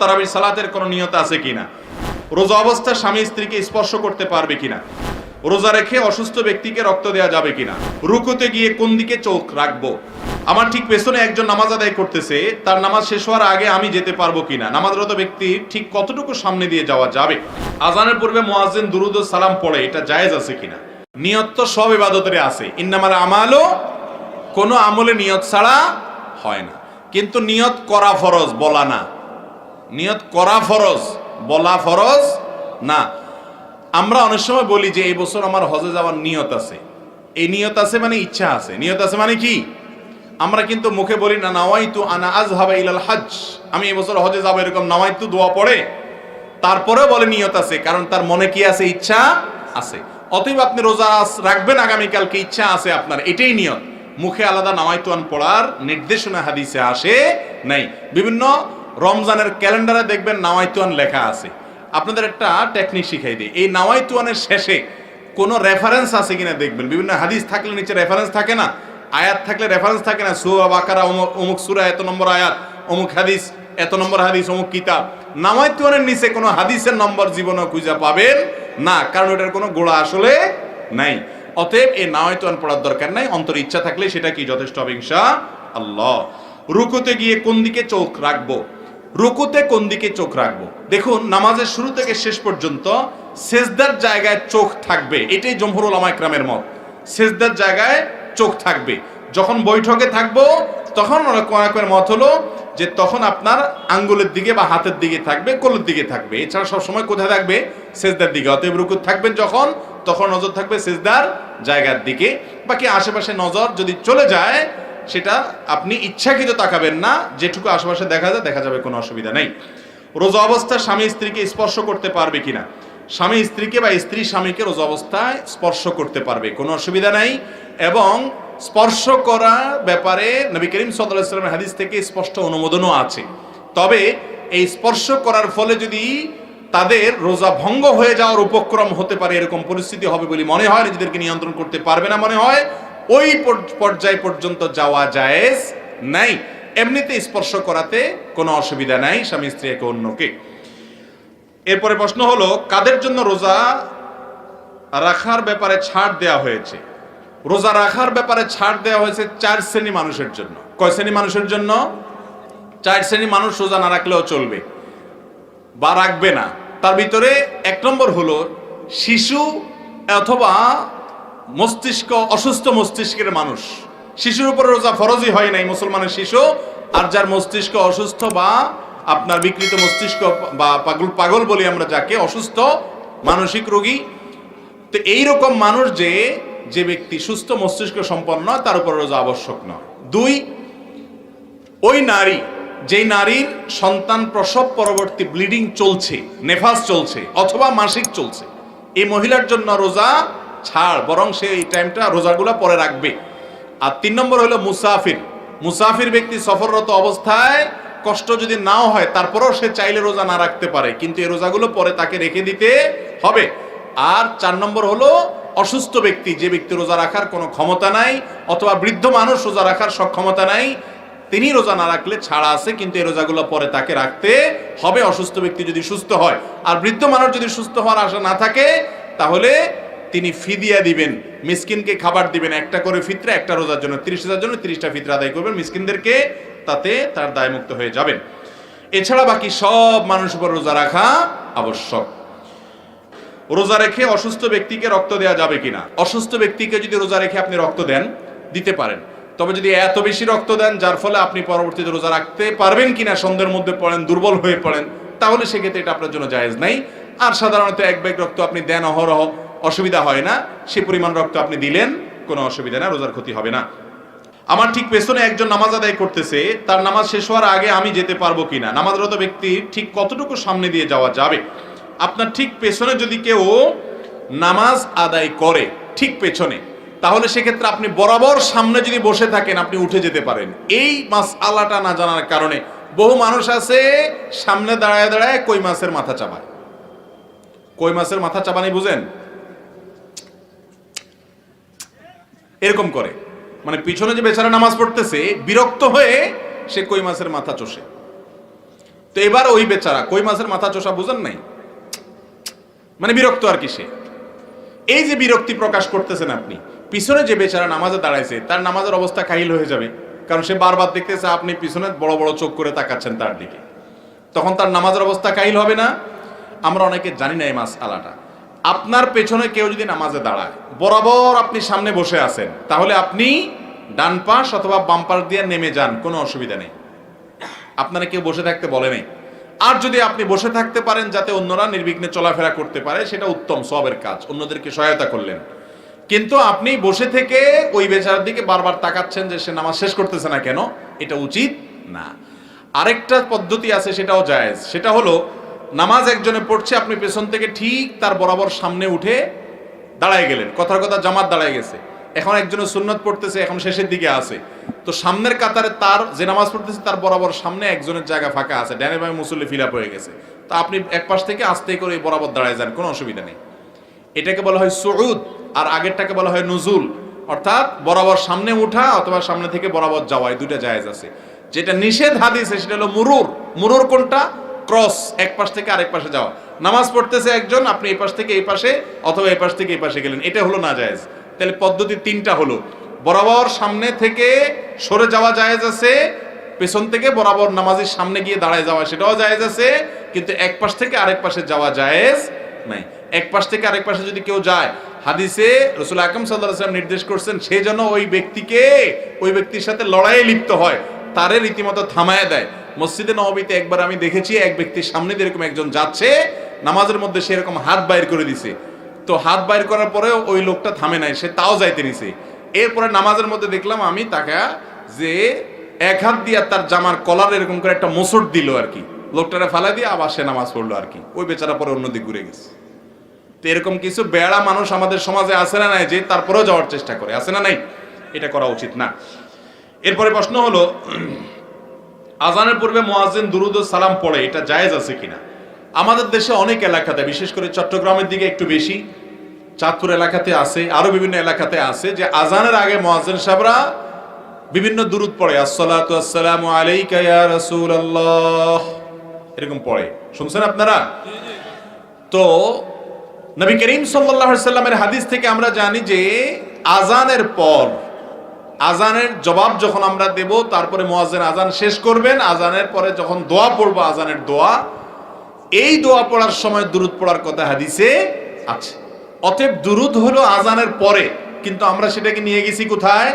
তারাবির সালাতের কোনো নিয়ত আছে কিনা? রোজা অবস্থা স্বামী স্ত্রীকে স্পর্শ করতে পারবে কিনা? রোজা রেখে অসুস্থ ব্যক্তিকে রক্ত দেওয়া যাবে কিনা? রুকুতে গিয়ে কোন দিকে চোখ রাখব? আমার ঠিক পেছনে একজন নামাজ আদায় করতেছে, তার নামাজ শেষ হওয়ার আগে আমি যেতে পারব কিনা? নামাজরত ব্যক্তি ঠিক কতটুকু সামনে দিয়ে যাওয়া যাবে? আজানের পূর্বে মোয়াজিন দুরুদ সালাম পড়ে, এটা জায়েজ আছে কিনা? নিয়ত তো সব এবাদতের আছে। ইন্নামার আমালও কোনো আমলে নিয়ত ছাড়া হয় না। কিন্তু নিয়ত করা ফরজ, বলা না। নিয়ত করা ফরজ, বলা ফরজ না। আমরা অনেক সময় বলি যে, এই বছর আমার হজে যাওয়ার নিয়ত আছে। এই নিয়ত আছে মানে ইচ্ছা আছে। নিয়ত আছে মানে কি? আমরা কিন্তু মুখে বলি, না, নাওয়াইতু আনা আজ হাবা ইলাল হজ আমি এই বছর হজে যাব এরকম নাওয়াইতু দোয়া পড়ে। তারপরেও বলে নিয়ত আছে, কারণ তার মনে কি আছে? ইচ্ছা আছে। অতএব আপনি রোজা রাখবেন, আগামীকালকে ইচ্ছা আছে আপনার। এটাই নিয়ত। মুখে আলাদা নামাইতোয়ান পড়ার নির্দেশনা হাদিসে আসে নাই। বিভিন্ন রমজানের ক্যালেন্ডারে দেখবেন নামাইতুয়ান লেখা আছে। আপনাদের একটা টেকনিক শিখাই দিই। এই নামাইতুয়ানের শেষে কোনো রেফারেন্স আছে কিনা দেখবেন। বিভিন্ন হাদিস থাকলে নিচে রেফারেন্স থাকে না। আয়াত থাকলে রেফারেন্স থাকে না। সুরা বাকারা, অমুক সুরা এত নম্বর আয়াত, অমুক হাদিস এত নম্বর হাদিস, অমুক কিতাব। নামাইতুয়ানের নিচে কোনো হাদিসের নম্বর জীবনে খুঁজে পাবেন না। কারণ ওটার কোনো গোড়া আসলে নাই। অতএব এই নামাইতুয়ান পড়ার দরকার নাই। অন্তর ইচ্ছা থাকলে সেটা কি যথেষ্ট হবে ইনশা আল্লাহ রুকুতে গিয়ে কোন দিকে চোখ রাখব? রুকুতে কোন দিকে চোখ রাখব? দেখুন, নামাজের শুরু থেকে শেষ পর্যন্ত সেজদার জায়গায় চোখ থাকবে। এটাই জমহুরুল আমাইকরামের মত। সেজদার জায়গায় চোখ থাকবে। যখন বৈঠকে থাকব, তখন অনেক অনেকের মত হলো যে তখন আপনার আঙ্গুলের দিকে বা হাতের দিকে থাকবে, কোলের দিকে থাকবে। এছাড়া সবসময় কোথায় থাকবে? সেজদার দিকে। অতএব রুকুত থাকবেন যখন তখন নজর থাকবে সেজদার জায়গার দিকে। বাকি আশেপাশে নজর যদি চলে যায়, সেটা আপনি ইচ্ছাকৃত তাকাবেন না। যেটুকু আশেপাশে দেখা যায়, দেখা যাবে কোনো অসুবিধা নেই। রোজা অবস্থায় স্বামী স্ত্রীকে স্পর্শ করতে পারবে কিনা? স্বামী স্ত্রীকে বা স্ত্রী স্বামীকে রোজা অবস্থায় স্পর্শ করতে পারবে, কোনো অসুবিধা নাই। এবং স্পর্শ করা ব্যাপারে নবী করিম সাল্লামের হাদিস থেকে স্পষ্ট অনুমোদনও আছে। তবে এই স্পর্শ করার ফলে যদি তাদের রোজা ভঙ্গ হয়ে যাওয়ার উপক্রম হতে পারে এরকম পরিস্থিতি হবে বলে মনে হয়, নিজেদেরকে নিয়ন্ত্রণ করতে পারবে না মনে হয়, ওই পর- পর্যায় পর্যন্ত যাওয়া জায়েজ নাই। এমনিতে স্পর্শ করাতে কোনো অসুবিধা নাই স্বামী স্ত্রী একে অন্যকে। এরপরে প্রশ্ন হলো, কাদের জন্য রোজা রাখার ব্যাপারে ছাড় দেওয়া হয়েছে? রোজা রাখার ব্যাপারে ছাড় দেওয়া হয়েছে চার শ্রেণি মানুষের জন্য। কয় শ্রেণি মানুষের জন্য? চার শ্রেণি মানুষ রোজা না রাখলেও চলবে। বা রাখবে না। তার ভিতরে এক নম্বর হলো শিশু অথবা মস্তিষ্ক, অসুস্থ মস্তিষ্কের মানুষ। শিশুর উপর রোজা ফরজই হয় নাই মুসলমানের শিশু। আর যার মস্তিষ্ক অসুস্থ বা আপনার বিকৃত মস্তিষ্ক বা পাগল পাগল বলি আমরা যাকে, অসুস্থ, মানসিক রোগী, তো এইরকম মানুষ যে যে ব্যক্তি সুস্থ মস্তিষ্ক সম্পন্ন তার উপর রোজা আবশ্যক নয়। দুই, ওই নারী যেই নারীর সন্তান প্রসব পরবর্তী ব্লিডিং চলছে, নেফাস চলছে, অথবা মাসিক চলছে, এই মহিলার জন্য রোজা ছাড়, বরং সে এই টাইমটা রোজাগুলো পরে রাখবে। আর তিন নম্বর হলো মুসাফির। মুসাফির ব্যক্তি সফররত অবস্থায় কষ্ট যদি নাও হয়, তারপরেও সে চাইলে রোজা না রাখতে পারে, কিন্তু এই রোজাগুলো পরে তাকে রেখে দিতে হবে। আর চার নম্বর হলো অসুস্থ ব্যক্তি, যে ব্যক্তি রোজা রাখার কোনো ক্ষমতা নাই, অথবা বৃদ্ধ মানুষ রোজা রাখার সক্ষমতা নাই তিনি রোজা না রাখলে ছাড়া আছে, কিন্তু এই রোজাগুলো পরে তাকে রাখতে হবে। অসুস্থ ব্যক্তি যদি সুস্থ হয় আর বৃদ্ধ মানুষ যদি সুস্থ হওয়ার আশা না থাকে, তাহলে তিনি ফিদিয়া দিবেন। মিসকিনকে খাবার দিবেন, একটা করে ফিতরা, একটা রোজার জন্য তিরিশ হাজার জন্য তিরিশটা ফিতরা আদায় করবেন। মিসকিনদেরকে তাতে তার দায়মুক্ত হয়ে যাবেন। এছাড়া বাকি সব মানুষ উপর রোজা রাখা আবশ্যক। রোজা রেখে অসুস্থ ব্যক্তিকে রক্ত দেওয়া যাবে কিনা? অসুস্থ ব্যক্তিকে যদি রোজা রেখে আপনি রক্ত দেন, দিতে পারেন। তবে যদি এত বেশি রক্ত দেন, যার ফলে আপনি পরবর্তীতে রোজা রাখতে পারবেন কিনা সন্ধ্যের মধ্যে পড়েন, দুর্বল হয়ে পড়েন, তাহলে সেক্ষেত্রে এটা আপনার জন্য জায়েজ নাই। আর সাধারণত এক ব্যাগ রক্ত আপনি দেন অহরহ, অসুবিধা হয় না। সে পরিমাণ রক্ত আপনি দিলেন, কোনো অসুবিধা না, রোজার ক্ষতি হবে না। আমার ঠিক পেছনে একজন নামাজ আদায় করতেছে, তার নামাজ শেষ হওয়ার আগে আমি যেতে পারব কিনা? নামাজরত ব্যক্তি ঠিক কতটুকু সামনে দিয়ে যাওয়া যাবে? আপনার ঠিক পেছনে যদি কেউ নামাজ আদায় করে, ঠিক পেছনে তাহলে সেক্ষেত্রে আপনি বরাবর সামনে যদি বসে থাকেন, আপনি উঠে যেতে পারেন। এই মাস আলাটা না জানার কারণে বহু মানুষ আছে, সামনে দাঁড়ায় দাঁড়ায় কই মাছের মাথা চাবায়। কই মাছের মাথা চাবানি বুঝেন? এরকম করে। মানে পিছনে যে বেচারা নামাজ পড়তেছে, বিরক্ত হয়ে সে কই মাছের মাথা চষে। তো এবার ওই বেচারা, কই মাছের মাথা চষা বুঝেন নাই? মানে বিরক্ত আর কি সে। এই যে বিরক্তি প্রকাশ করতেছেন আপনি পিছনে যে বেচারা নামাজে দাঁড়াইছে, তার নামাজের অবস্থা কাহিল হয়ে যাবে। কারণ সে বারবার দেখতেছে আপনি পিছনে বড় বড় চোখ করে তাকাচ্ছেন তার দিকে। তখন তার নামাজের অবস্থা কাহিল হবে না? আমরা অনেকে জানি না এই মাস আলাটা আপনার পেছনে কেউ যদি নামাজে দাঁড়ায়, বরাবর আপনি সামনে বসে আছেন, তাহলে আপনি ডান পাশ অথবা বাম পাশ দিয়ে নেমে যান, কোনো অসুবিধা নেই। আপনারা কেউ বসে থাকতে বলে নাই। আর যদি আপনি বসে থাকতে পারেন, যাতে অন্যরা নির্বিঘ্নে চলাফেরা করতে পারে, সেটা উত্তম, সবের কাজ। অন্যদেরকে সহায়তা করলেন। কিন্তু আপনি বসে থেকে ওই বেচারার দিকে বারবার তাকাচ্ছেন যে সে নামাজ শেষ করতেছে না কেন? এটা উচিত না। আরেকটা পদ্ধতি আছে, সেটাও জায়েজ। সেটা হলো, নামাজ একজনে পড়ছে, আপনি পেছন থেকে ঠিক তার বরাবর সামনে উঠে দাঁড়ায় গেলেন। কথার কথা, জামাত দাঁড়ায় গেছে। এখন একজনের সুন্নত পড়তেছে, এখন শেষের দিকে আছে। তো সামনের কাতারে তার যে নামাজ পড়তেছে, তার বরাবর সামনে একজনের জায়গা ফাঁকা আছে। ড্যানে বামে মুসল্লি ফিল হয়ে গেছে। তো আপনি এক পাশ থেকে আস্তে করে বরাবর দাঁড়ায় যান, কোনো অসুবিধা নেই। এটাকে বলা হয় সুউদ, আর আগেরটাকে বলা হয় নুজুল। অর্থাৎ বরাবর সামনে উঠা অথবা সামনে থেকে বরাবর যাওয়া, এই দুইটা জায়েজ আছে। যেটা নিষেধ হাদিসে, সেটা হলো মুরুর। মুরুর কোনটা? ক্রস, এক পাশ থেকে আরেক পাশে যাওয়া। নামাজ পড়তেছে একজন, আপনি এই পাশ থেকে এই পাশে অথবা এই পাশ থেকে এই পাশে গেলেন। এটা হলো না জায়েজ। তাহলে পদ্ধতি তিনটা হলো। বরাবর সামনে থেকে সরে যাওয়া জায়েজ আছে, পেছন থেকে বরাবর নামাজের সামনে গিয়ে দাঁড়ায় যাওয়া, সেটাও জায়েজ আছে, কিন্তু এক পাশ থেকে আরেক পাশে যাওয়া জায়েজ নাই। এক পাশ থেকে আরেক পাশে যদি কেউ যায়, হাদিসে রসুল আকরম সাল্লাম নির্দেশ করছেন, সে যেন ওই ব্যক্তিকে, ওই ব্যক্তির সাথে লড়াইয়ে লিপ্ত হয়, তারে রীতিমতো থামায় দেয়। মসজিদে নবীতে একবার আমি দেখেছি, এক ব্যক্তির সামনে দিয়ে এরকম একজন যাচ্ছে, নামাজের মধ্যে সে এরকম হাত বাইর করে দিছে। তো হাত বাইর করার পরেও ওই লোকটা থামে নাই, সে তাও যাইতে নিছে। এরপরে নামাজের মধ্যে দেখলাম আমি তাকে যে এক হাত দিয়ে তার জামার কলার এরকম করে একটা মোসট দিল আর কি। লোকটারে ফালা দিয়ে আবার সে নামাজ পড়ল আর কি। ওই বেচারা পরে অন্যদিক ঘুরে গেছে। তো এরকম কিছু বেড়া মানুষ আমাদের সমাজে আছে না নাই যে তারপরেও যাওয়ার চেষ্টা করে, আছে না নাই? এটা করা উচিত না। এরপরে প্রশ্ন হলো, আজানের পূর্বে মোয়াজিন দুরুদ সালাম পড়ে, এটা জায়েজ আছে কিনা? আমাদের দেশে অনেক এলাকাতে, বিশেষ করে চট্টগ্রামের দিকে একটু বেশি, চাঁদপুর এলাকাতে আছে, আরও বিভিন্ন এলাকাতে আছে যে আজানের আগে মোয়াজিন সাহেবরা বিভিন্ন দুরুদ পড়ে আসসালামু এরকম পড়ে। শুনছেন আপনারা? তো নবী করিম সাল্লামের হাদিস থেকে আমরা জানি যে আজানের পর, আজানের জবাব যখন আমরা দেব, তারপরে মুয়াজ্জিন আজান শেষ করবেন, আজানের পরে যখন দোয়া পড়ব, আজানের দোয়া, এই দোয়া পড়ার সময় দুরুদ পড়ার কথা হাদিসে আছে। অতএব দুরুদ হলো আজানের পরে, কিন্তু আমরা সেটাকে নিয়ে গেছি কোথায়?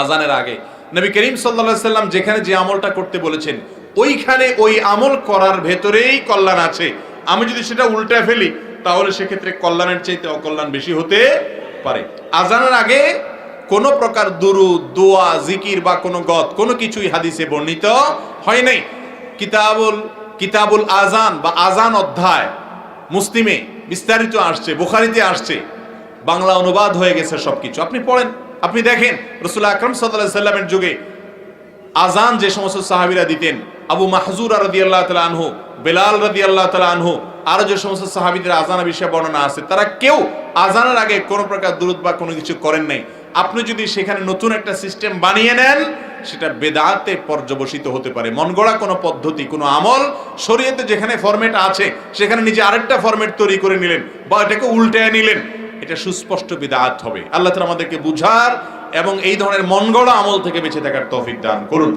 আজানের আগে। নবী করিম সাল্লা সাল্লাম যেখানে যে আমলটা করতে বলেছেন, ওইখানে ওই আমল করার ভেতরেই কল্যাণ আছে। আমি যদি সেটা উল্টা ফেলি তাহলে সেক্ষেত্রে কল্যাণের চাইতে অকল্যাণ বেশি হতে পারে। আজানের আগে কোন প্রকার দুরু দোয়া, জিকির বা কোনো গত কোনো কিছুই হাদিসে বর্ণিত হয় নাই। কিতাবুল কিতাবুল আজান বা আজান অধ্যায় মুসলিমে বিস্তারিত আসছে, বুখারিতে আসছে। বাংলা অনুবাদ হয়ে গেছে সবকিছু। আপনি পড়েন, আপনি দেখেন, রসুল আকরম সাল্লাহ সাল্লামের যুগে আজান যে সমস্ত সাহাবিরা দিতেন, আবু মাহজুর রদি আল্লাহ তালা আনহু, বেলাল রদি আল্লাহ তালা আনহু আরও যে সমস্ত সাহাবিদের আজানা বিষয়ে বর্ণনা আছে, তারা কেউ আজানের আগে কোনো প্রকার দূরত বা কোনো কিছু করেন নাই। আপনি যদি সেখানে নতুন একটা সিস্টেম বানিয়ে নেন, সেটা বেদাতে পর্যবসিত হতে পারে। মন গড়া কোনো পদ্ধতি, কোনো আমল, শরীয়তে যেখানে ফরম্যাট আছে, সেখানে নিজে আরেকটা ফরম্যাট তৈরি করে নিলেন বা এটাকে উল্টে নিলেন, এটা সুস্পষ্ট বিদাত হবে। আল্লাহ তালা আমাদেরকে বুঝার এবং এই ধরনের মন গড়া আমল থেকে বেঁচে থাকার তৌফিক দান করুন।